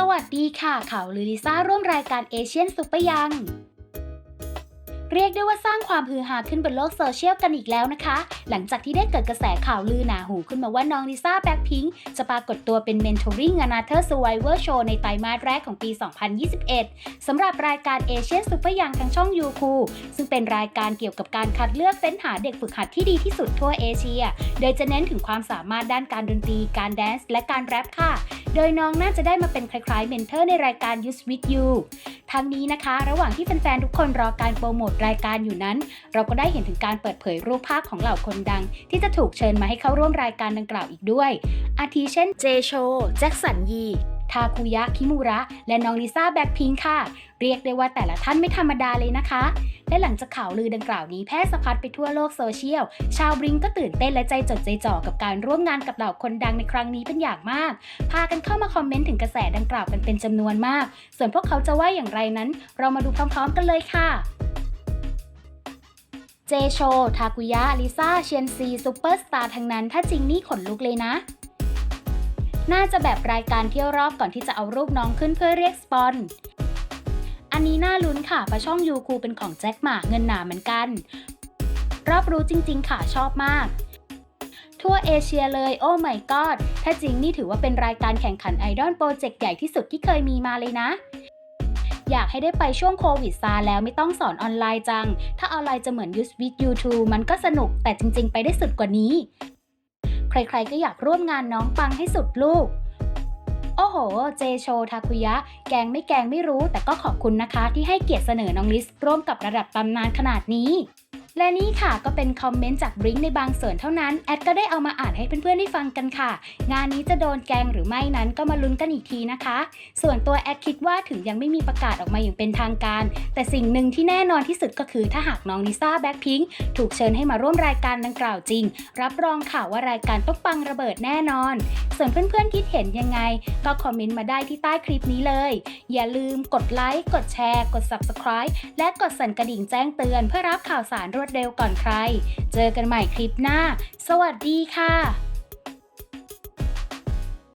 สวัสดีค่ะ ข่าวลือลิซ่าร่วมรายการเอเชียนซุปเปอร์ยังเรียกได้ว่าสร้างความฮือฮาขึ้นบนโลกโซเชียลกันอีกแล้วนะคะ หลังจากที่ได้เกิดกระแสข่าวลือหนาหูขึ้นมาว่าน้องลิซ่าแบ็คพิงค์จะปรากฏตัวเป็นเมนทอริง a นาเธอร์สไวเวอร์โชว์ในไตรมาสแรกของปี 2021 สำหรับรายการเอเชียนซุปเปอร์ยังทางช่องยูคูซึ่งเป็นรายการเกี่ยวกับการคัดเลือกเฟ้นหาเด็กฝึกหัดที่ดีที่สุดทั่วเอเชีย โดยจะเน้นถึงความสามารถด้านการดนตรี การแดนซ์และการแรปค่ะ โดยน้องน่าจะได้มาเป็นคล้ายๆเมนเทอร์ในรายการ Use With You ทั้งนี้นะคะ ระหว่างที่แฟนๆทุกคนรอการโปรโมทรายการอยู่นั้น เราก็ได้เห็นถึงการเปิดเผยรูปภาพของเหล่าคนดัง ที่จะถูกเชิญมาให้เข้าร่วมรายการดังกล่าวอีกด้วย อาทิเช่นเจโชแจ็คสันยี ทาคุยะคิมุระ และน้องลิซ่าแบ็คพิงค์ค่ะ เรียกได้ว่าแต่ละท่านไม่ธรรมดาเลยนะคะ และหลังจากข่าวลือดังกล่าวนี้แพร่สะพัดไปทั่วโลกโซเชียล ชาวบริงก็ตื่นเต้นและใจจดใจจ่อกับการร่วมงานกับเหล่าคนดังในครั้งนี้เป็นอย่างมาก พากันเข้ามาคอมเมนต์ถึงกระแสดังกล่าวกันเป็นจำนวนมาก ส่วนพวกเขาจะว่าอย่างไรนั้น เรามาดูพร้อมๆ กันเลยค่ะเจโช ทากุยะ ลิซ่า เชียนซี ซูเปอร์สตาร์ทั้งนั้น ถ้าจริงนี่ขนลุกเลยนะ น่าจะแบบรายการเที่ยวรอบก่อนที่จะเอารูปน้องขึ้นเพื่อเรียกสปอน อันนี้น่าลุ้นค่ะประช่องยูคูเป็นของแจ็คหมาเงินหนาเหมือนกัน รอบรู้จริง ๆ ค่ะชอบมาก ทั่วเอเชียเลยโอ้ my god ถ้าจริงนี่ถือว่าเป็นรายการแข่งขันไอดอลโปรเจกต์ใหญ่ที่สุดที่เคยมีมาเลยนะอยากให้ได้ไปช่วงโควิดซาแล้วไม่ต้องสอนออนไลน์จัง ถ้าออนไลน์จะเหมือน Use with YouTube มันก็สนุกแต่จริงๆ ไปได้สุดกว่านี้ ใครๆก็อยากร่วมงานน้องปังให้สุดลูก โอ้โห เจโชทาคุยะ แกงไม่แกงไม่รู้ แต่ก็ขอบคุณนะคะที่ให้เกียรติเสนอน้องลิสร่วมกับระดับตำนานขนาดนี้ และนี่ค่ะก็เป็นคอมเมนต์จากบริงในบางส่วนเท่านั้น แอดก็ได้เอามาอ่านให้เพื่อนๆได้ฟังกันค่ะ งานนี้จะโดนแกงหรือไม่นั้นก็มาลุ้นกันอีกทีนะคะ ส่วนตัวแอดคิดว่าถึงยังไม่มีประกาศออกมาอย่างเป็นทางการ แต่สิ่งหนึ่งที่แน่นอนที่สุดก็คือถ้าหากน้องลิซ่าแบ็คพิงค์ถูกเชิญให้มาร่วมรายการดังกล่าวจริง รับรองค่ะว่ารายการต้องปังระเบิดแน่นอน ส่วนเพื่อนๆคิดเห็นยังไง ก็คอมเมนต์มาได้ที่ใต้คลิปนี้เลย อย่าลืมกดไลค์กดแชร์ กด Subscribe และกดสั่นกระดิ่งแจ้งเตือนเพื่อรับข่าวสารรววดเร็วก่อนใคร เจอกันใหม่คลิปหน้า สวัสดีค่ะ